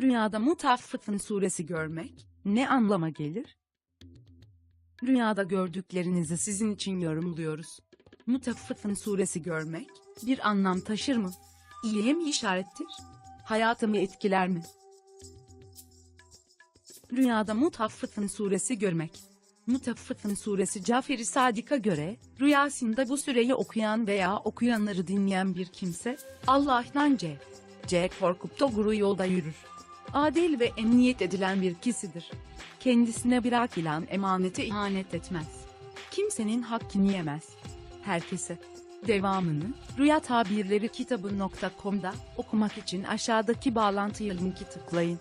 Rüyada Mutaffıfın suresi görmek ne anlama gelir? Rüyada gördüklerinizi sizin için yorumluyoruz. Mutaffıfın suresi görmek bir anlam taşır mı? İyiye mi işarettir? Hayatımı etkiler mi? Rüyada Mutaffıfın suresi görmek. Mutaffıfın suresi Cafer-i Sadık'a göre, rüyasında bu süreyi okuyan veya okuyanları dinleyen bir kimse, Allah'tan C. C korkup doğru yolda yürür. Adil ve emniyet edilen bir kişidir. Kendisine bırakılan emanete ihanet etmez. Kimsenin hakkını yemez. Herkese. Devamını, Rüya Tabirleri kitabı.com'da okumak için aşağıdaki bağlantıya linki tıklayın.